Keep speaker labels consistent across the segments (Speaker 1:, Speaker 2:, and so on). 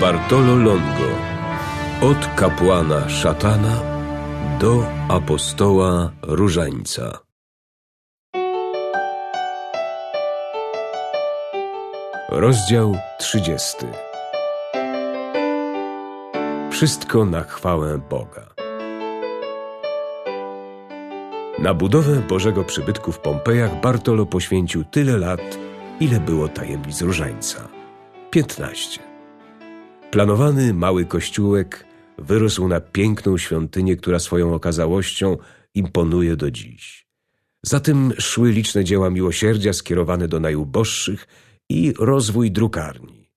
Speaker 1: Bartolo Longo Od kapłana szatana do apostoła różańca Rozdział 30 Wszystko na chwałę Boga Na budowę Bożego przybytku w Pompejach Bartolo poświęcił tyle lat, ile było tajemnic różańca. 15. Planowany mały kościółek wyrósł na piękną świątynię, która swoją okazałością imponuje do dziś. Za tym szły liczne dzieła miłosierdzia skierowane do najuboższych i rozwój drukarni.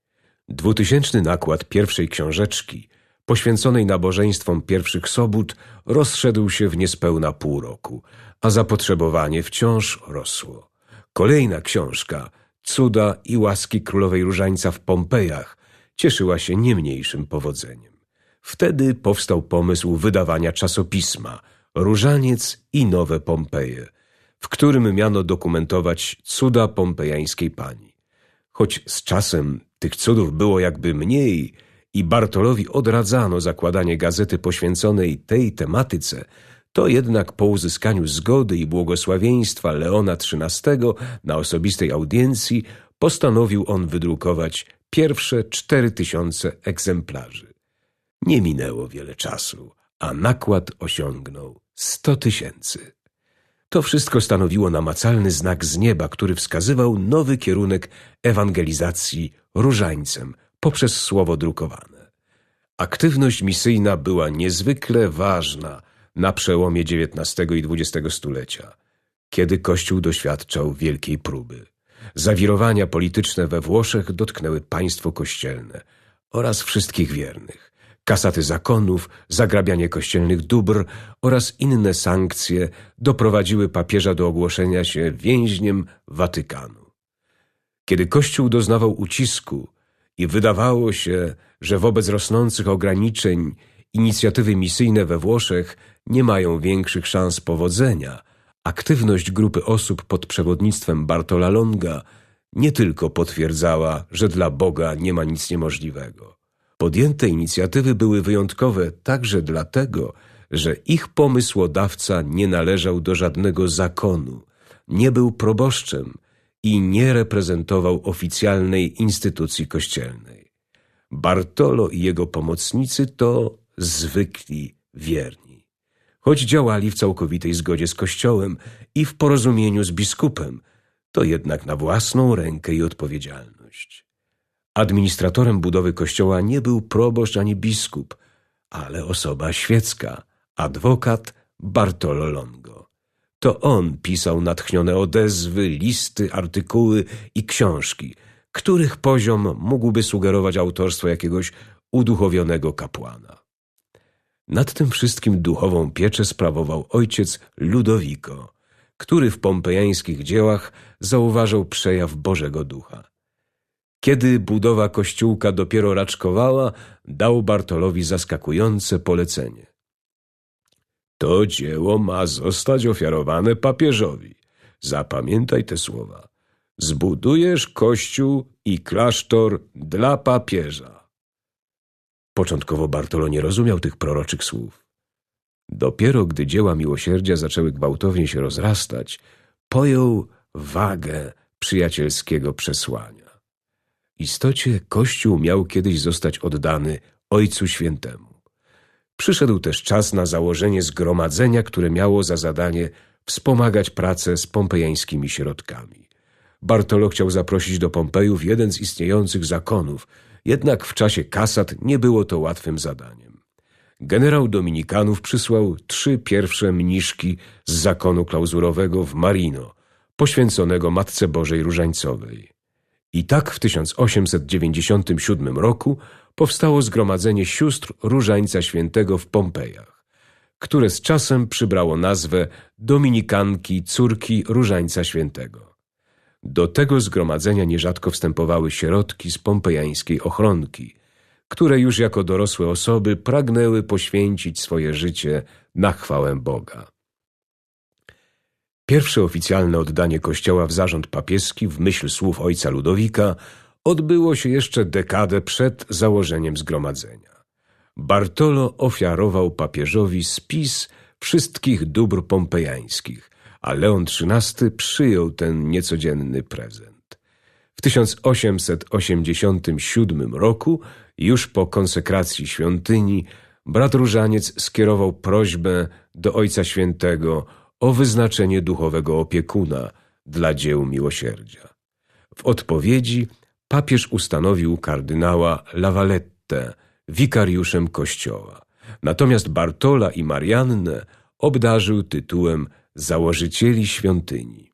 Speaker 1: Dwutysięczny nakład pierwszej książeczki, poświęconej nabożeństwom pierwszych sobót, rozszedł się w niespełna pół roku, a zapotrzebowanie wciąż rosło. Kolejna książka, Cuda i łaski królowej Różańca w Pompejach, cieszyła się nie mniejszym powodzeniem. Wtedy powstał pomysł wydawania czasopisma Różaniec i Nowe Pompeje, w którym miano dokumentować cuda pompejańskiej pani. Choć z czasem tych cudów było jakby mniej i Bartolowi odradzano zakładanie gazety poświęconej tej tematyce, to jednak po uzyskaniu zgody i błogosławieństwa Leona XIII na osobistej audiencji postanowił on wydrukować pierwsze cztery tysiące egzemplarzy. Nie minęło wiele czasu, a nakład osiągnął sto tysięcy. To wszystko stanowiło namacalny znak z nieba, który wskazywał nowy kierunek ewangelizacji różańcem poprzez słowo drukowane. Aktywność misyjna była niezwykle ważna na przełomie XIX i XX stulecia, kiedy Kościół doświadczał wielkiej próby. Zawirowania polityczne we Włoszech dotknęły państwo kościelne oraz wszystkich wiernych. Kasaty zakonów, zagrabianie kościelnych dóbr oraz inne sankcje doprowadziły papieża do ogłoszenia się więźniem Watykanu. Kiedy Kościół doznawał ucisku i wydawało się, że wobec rosnących ograniczeń inicjatywy misyjne we Włoszech nie mają większych szans powodzenia – Aktywność grupy osób pod przewodnictwem Bartola Longa nie tylko potwierdzała, że dla Boga nie ma nic niemożliwego. Podjęte inicjatywy były wyjątkowe także dlatego, że ich pomysłodawca nie należał do żadnego zakonu, nie był proboszczem i nie reprezentował oficjalnej instytucji kościelnej. Bartolo i jego pomocnicy to zwykli wierni choć działali w całkowitej zgodzie z Kościołem i w porozumieniu z biskupem, to jednak na własną rękę i odpowiedzialność. Administratorem budowy kościoła nie był proboszcz ani biskup, ale osoba świecka, adwokat Bartolo Longo. To on pisał natchnione odezwy, listy, artykuły i książki, których poziom mógłby sugerować autorstwo jakiegoś uduchowionego kapłana. Nad tym wszystkim duchową pieczę sprawował ojciec Ludowiko, który w pompejańskich dziełach zauważył przejaw Bożego Ducha. Kiedy budowa kościółka dopiero raczkowała, dał Bartolowi zaskakujące polecenie. To dzieło ma zostać ofiarowane papieżowi. Zapamiętaj te słowa. Zbudujesz kościół i klasztor dla papieża. Początkowo Bartolo nie rozumiał tych proroczych słów. Dopiero gdy dzieła miłosierdzia zaczęły gwałtownie się rozrastać, pojął wagę przyjacielskiego przesłania. W istocie Kościół miał kiedyś zostać oddany Ojcu Świętemu. Przyszedł też czas na założenie zgromadzenia, które miało za zadanie wspomagać pracę z pompejańskimi środkami. Bartolo chciał zaprosić do Pompejów jeden z istniejących zakonów – jednak w czasie kasat nie było to łatwym zadaniem. Generał Dominikanów przysłał trzy pierwsze mniszki z zakonu klauzurowego w Marino, poświęconego Matce Bożej Różańcowej. I tak w 1897 roku powstało Zgromadzenie Sióstr Różańca Świętego w Pompejach, które z czasem przybrało nazwę Dominikanki Córki Różańca Świętego. Do tego zgromadzenia nierzadko wstępowały sierotki z pompejańskiej ochronki, które już jako dorosłe osoby pragnęły poświęcić swoje życie na chwałę Boga. Pierwsze oficjalne oddanie kościoła w zarząd papieski w myśl słów ojca Ludowika odbyło się jeszcze dekadę przed założeniem zgromadzenia. Bartolo ofiarował papieżowi spis wszystkich dóbr pompejańskich, a Leon XIII przyjął ten niecodzienny prezent. W 1887 roku, już po konsekracji świątyni, brat Różaniec skierował prośbę do Ojca Świętego o wyznaczenie duchowego opiekuna dla dzieł miłosierdzia. W odpowiedzi papież ustanowił kardynała Lavalette wikariuszem kościoła, natomiast Bartola i Mariannę obdarzył tytułem założycieli świątyni.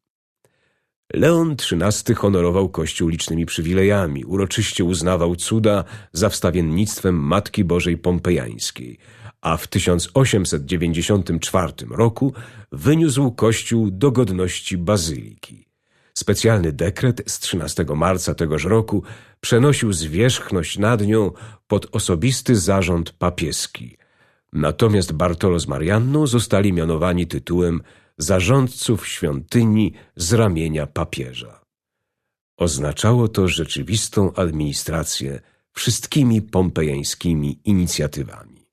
Speaker 1: Leon XIII honorował Kościół licznymi przywilejami, uroczyście uznawał cuda za wstawiennictwem Matki Bożej Pompejańskiej, a w 1894 roku wyniósł Kościół do godności bazyliki. Specjalny dekret z 13 marca tegoż roku przenosił zwierzchność nad nią pod osobisty zarząd papieski. Natomiast Bartolo z Marianną zostali mianowani tytułem zarządców świątyni z ramienia papieża. Oznaczało to rzeczywistą administrację wszystkimi pompejańskimi inicjatywami.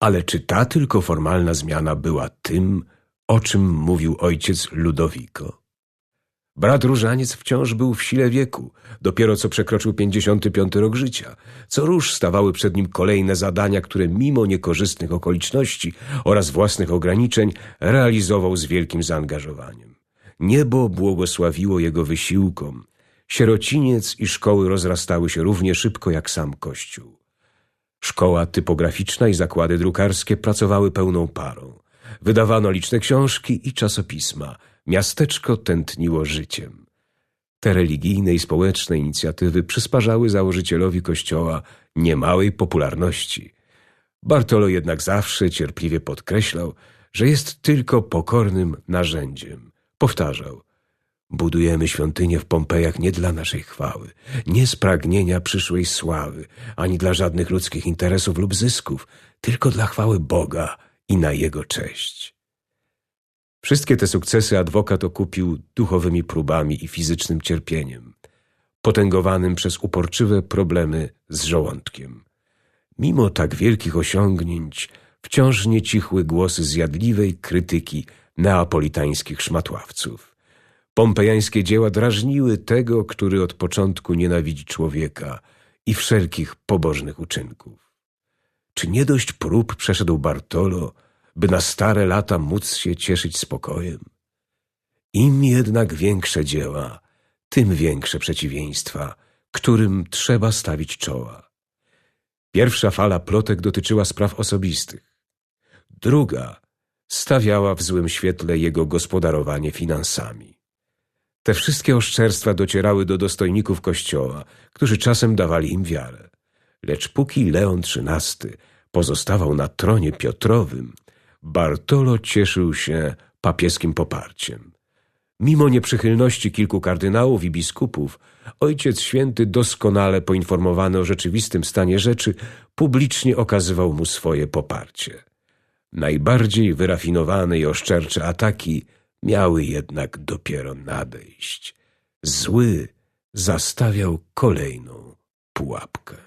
Speaker 1: Ale czy ta tylko formalna zmiana była tym, o czym mówił ojciec Ludowiko? Brat Różaniec wciąż był w sile wieku, dopiero co przekroczył 55 rok życia. Co róż stawały przed nim kolejne zadania, które mimo niekorzystnych okoliczności oraz własnych ograniczeń realizował z wielkim zaangażowaniem. Niebo błogosławiło jego wysiłkom. Sierociniec i szkoły rozrastały się równie szybko jak sam Kościół. Szkoła typograficzna i zakłady drukarskie pracowały pełną parą. Wydawano liczne książki i czasopisma – Miasteczko tętniło życiem. Te religijne i społeczne inicjatywy przysparzały założycielowi kościoła niemałej popularności. Bartolo jednak zawsze cierpliwie podkreślał, że jest tylko pokornym narzędziem. Powtarzał, budujemy świątynię w Pompejach nie dla naszej chwały, nie z pragnienia przyszłej sławy, ani dla żadnych ludzkich interesów lub zysków, tylko dla chwały Boga i na Jego cześć. Wszystkie te sukcesy adwokat okupił duchowymi próbami i fizycznym cierpieniem, potęgowanym przez uporczywe problemy z żołądkiem. Mimo tak wielkich osiągnięć, wciąż nie cichły głosy zjadliwej krytyki neapolitańskich szmatławców. Pompejańskie dzieła drażniły tego, który od początku nienawidzi człowieka i wszelkich pobożnych uczynków. Czy nie dość prób przeszedł Bartolo, by na stare lata móc się cieszyć spokojem. Im jednak większe dzieła, tym większe przeciwieństwa, którym trzeba stawić czoła. Pierwsza fala plotek dotyczyła spraw osobistych. Druga stawiała w złym świetle jego gospodarowanie finansami. Te wszystkie oszczerstwa docierały do dostojników kościoła, którzy czasem dawali im wiarę. Lecz póki Leon XIII pozostawał na tronie Piotrowym, Bartolo cieszył się papieskim poparciem. Mimo nieprzychylności kilku kardynałów i biskupów, Ojciec Święty doskonale poinformowany o rzeczywistym stanie rzeczy, publicznie okazywał mu swoje poparcie. Najbardziej wyrafinowane i oszczercze ataki miały jednak dopiero nadejść. Zły zastawiał kolejną pułapkę.